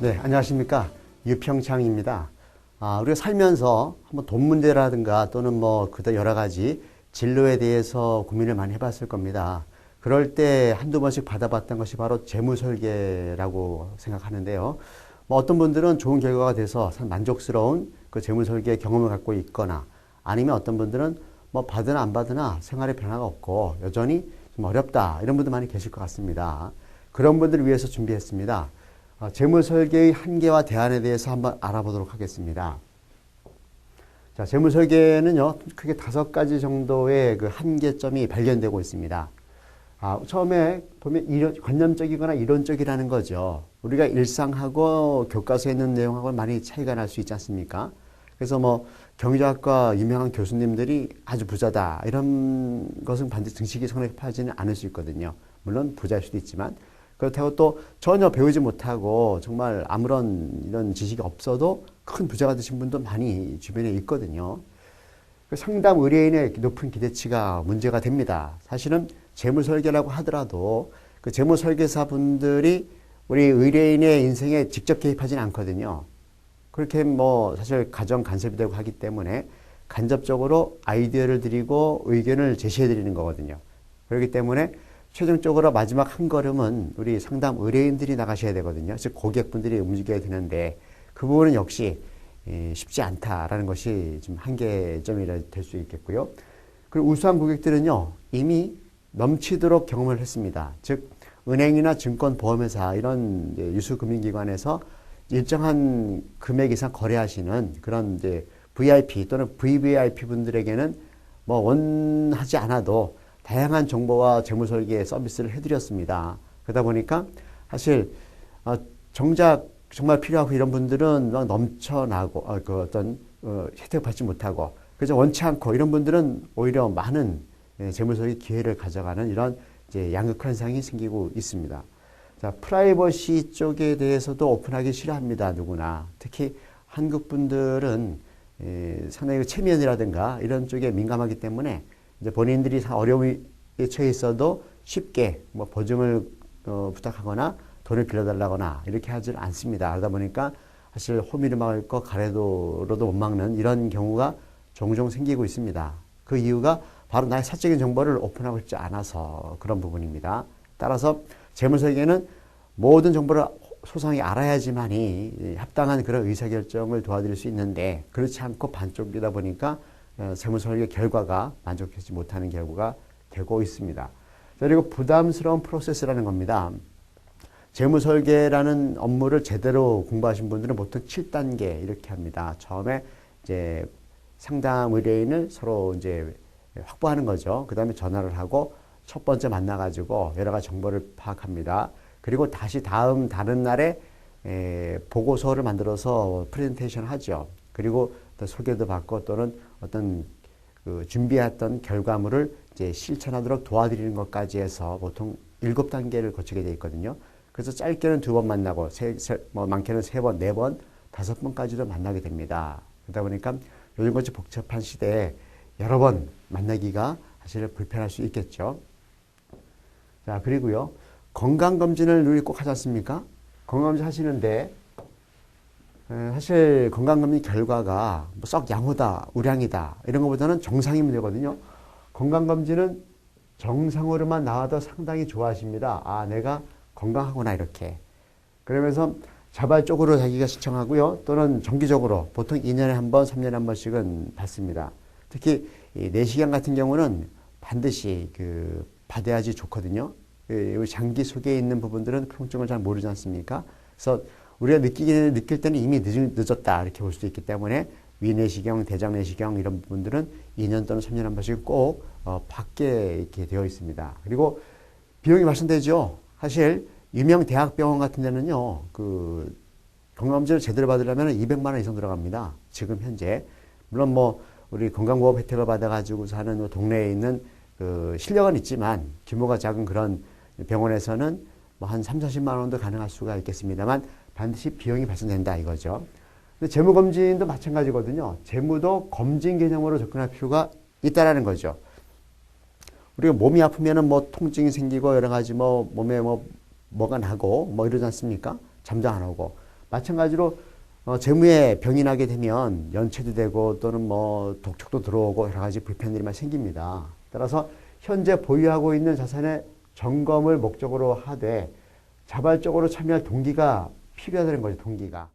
네, 안녕하십니까. 유평창입니다. 아, 우리가 살면서 한번 돈 문제라든가 또는 뭐 그다 여러 가지 진로에 대해서 고민을 많이 해봤을 겁니다. 그럴 때 한두 번씩 받아봤던 것이 바로 재무 설계라고 생각하는데요. 뭐 어떤 분들은 좋은 결과가 돼서 참 만족스러운 그 재무 설계 경험을 갖고 있거나 아니면 어떤 분들은 뭐 받으나 안 받으나 생활에 변화가 없고 여전히 좀 어렵다 이런 분들 많이 계실 것 같습니다. 그런 분들을 위해서 준비했습니다. 어, 재무설계의 한계와 대안에 대해서 한번 알아보도록 하겠습니다. 자, 재무설계는요, 크게 다섯 가지 정도의 그 한계점이 발견되고 있습니다. 아, 처음에 보면 이론, 관념적이거나 이론적이라는 거죠. 우리가 일상하고 교과서에 있는 내용하고 많이 차이가 날 수 있지 않습니까? 그래서 뭐 경제학과 유명한 교수님들이 아주 부자다 이런 것은 반드시 등식이 성립하지는 않을 수 있거든요. 물론 부자일 수도 있지만 그렇다고 또 전혀 배우지 못하고 정말 아무런 이런 지식이 없어도 큰 부자가 되신 분도 많이 주변에 있거든요. 그 상담 의뢰인의 높은 기대치가 문제가 됩니다. 사실은 재무 설계라고 하더라도 그 재무 설계사 분들이 우리 의뢰인의 인생에 직접 개입하지는 않거든요. 그렇게 뭐 사실 가정 간섭이 되고 하기 때문에 간접적으로 아이디어를 드리고 의견을 제시해 드리는 거거든요. 그렇기 때문에 최종적으로 마지막 한 걸음은 우리 상담 의뢰인들이 나가셔야 되거든요. 즉 고객분들이 움직여야 되는데 그 부분은 역시 예, 쉽지 않다라는 것이 좀 한계점이 될수 있겠고요. 그리고 우수한 고객들은요 이미 넘치도록 경험을 했습니다. 즉 은행이나 증권 보험회사 이런 유수금융기관에서 일정한 금액 이상 거래하시는 그런 이제 VIP 또는 VVIP 분들에게는 뭐 원하지 않아도 다양한 정보와 재무 설계 서비스를 해드렸습니다. 그러다 보니까 사실 어, 정작 정말 필요하고 이런 분들은 막 넘쳐나고 어, 그 어떤 어, 혜택 받지 못하고 그래서 원치 않고 이런 분들은 오히려 많은 예, 재무설계 기회를 가져가는 이런 이제 양극 현상이 생기고 있습니다. 자, 프라이버시 쪽에 대해서도 오픈하기 싫어합니다. 누구나. 특히 한국 분들은 예, 상당히 그 체면이라든가 이런 쪽에 민감하기 때문에 이제 본인들이 어려움에 처해 있어도 쉽게 뭐 보증을 어, 부탁하거나 돈을 빌려달라거나 이렇게 하질 않습니다. 그러다 보니까 사실 호미를 막을 거 가래도로도 못 막는 이런 경우가 종종 생기고 있습니다. 그 이유가 바로 나의 사적인 정보를 오픈하고 싶지 않아서 그런 부분입니다. 따라서 재무설계는 모든 정보를 소상히 알아야지만이 합당한 그런 의사결정을 도와드릴 수 있는데 그렇지 않고 반쪽이다 보니까 어, 재무 설계 결과가 만족하지 못하는 결과가 되고 있습니다. 그리고 부담스러운 프로세스라는 겁니다. 재무 설계라는 업무를 제대로 공부하신 분들은 보통 7단계 이렇게 합니다. 처음에 이제 상담 의뢰인을 서로 이제 확보하는 거죠. 그 다음에 전화를 하고 첫 번째 만나가지고 여러 가지 정보를 파악합니다. 그리고 다시 다음 다른 날에 에, 보고서를 만들어서 프레젠테이션 하죠. 그리고 또 소개도 받고 또는 어떤 그 준비했던 결과물을 이제 실천하도록 도와드리는 것까지 해서 보통 일곱 단계를 거치게 돼 있거든요. 그래서 짧게는 두 번 만나고 세, 세, 뭐 많게는 세 번, 네 번, 다섯 번까지도 만나게 됩니다. 그러다 보니까 요즘같이 복잡한 시대에 여러 번 만나기가 사실 불편할 수 있겠죠. 자, 그리고요. 건강검진을 우리 꼭 하지 않습니까? 건강검진 하시는데 사실 건강검진 결과가 뭐썩 양호다, 우량이다 이런 것보다는 정상이면 되거든요. 건강검진은 정상으로만 나와도 상당히 좋아하십니다. 아, 내가 건강하구나 이렇게. 그러면서 자발적으로 자기가 신청하고요. 또는 정기적으로 보통 2년에 한 번, 3년에 한 번씩은 받습니다. 특히 이 내시경 같은 경우는 반드시 그 받아야지 좋거든요. 그 장기 속에 있는 부분들은 통증을 잘 모르지 않습니까? 그래서 우리가 느끼기 느낄 때는 이미 늦, 늦었다 이렇게 볼 수도 있기 때문에 위내시경, 대장내시경 이런 부분들은 2년 또는 3년 한 번씩 꼭 어, 받게 이렇게 되어 있습니다. 그리고 비용이 말씀되죠. 사실 유명 대학병원 같은 데는요, 그 건강검진을 제대로 받으려면 200만 원 이상 들어갑니다. 지금 현재 물론 뭐 우리 건강보험 혜택을 받아가지고 사는 뭐 동네에 있는 그 실력은 있지만 규모가 작은 그런 병원에서는 뭐 한 3, 40만 원도 가능할 수가 있겠습니다만 반드시 비용이 발생된다 이거죠. 근데 재무 검진도 마찬가지거든요. 재무도 검진 개념으로 접근할 필요가 있다라는 거죠. 우리가 몸이 아프면은 뭐 통증이 생기고 여러 가지 뭐 몸에 뭐 뭐가 나고 뭐 이러지 않습니까? 잠도 안 오고 마찬가지로 어, 재무에 병이 나게 되면 연체도 되고 또는 뭐 독촉도 들어오고 여러 가지 불편들이 막 생깁니다. 따라서 현재 보유하고 있는 자산의 점검을 목적으로 하되 자발적으로 참여할 동기가 필요하다는 거죠, 동기가.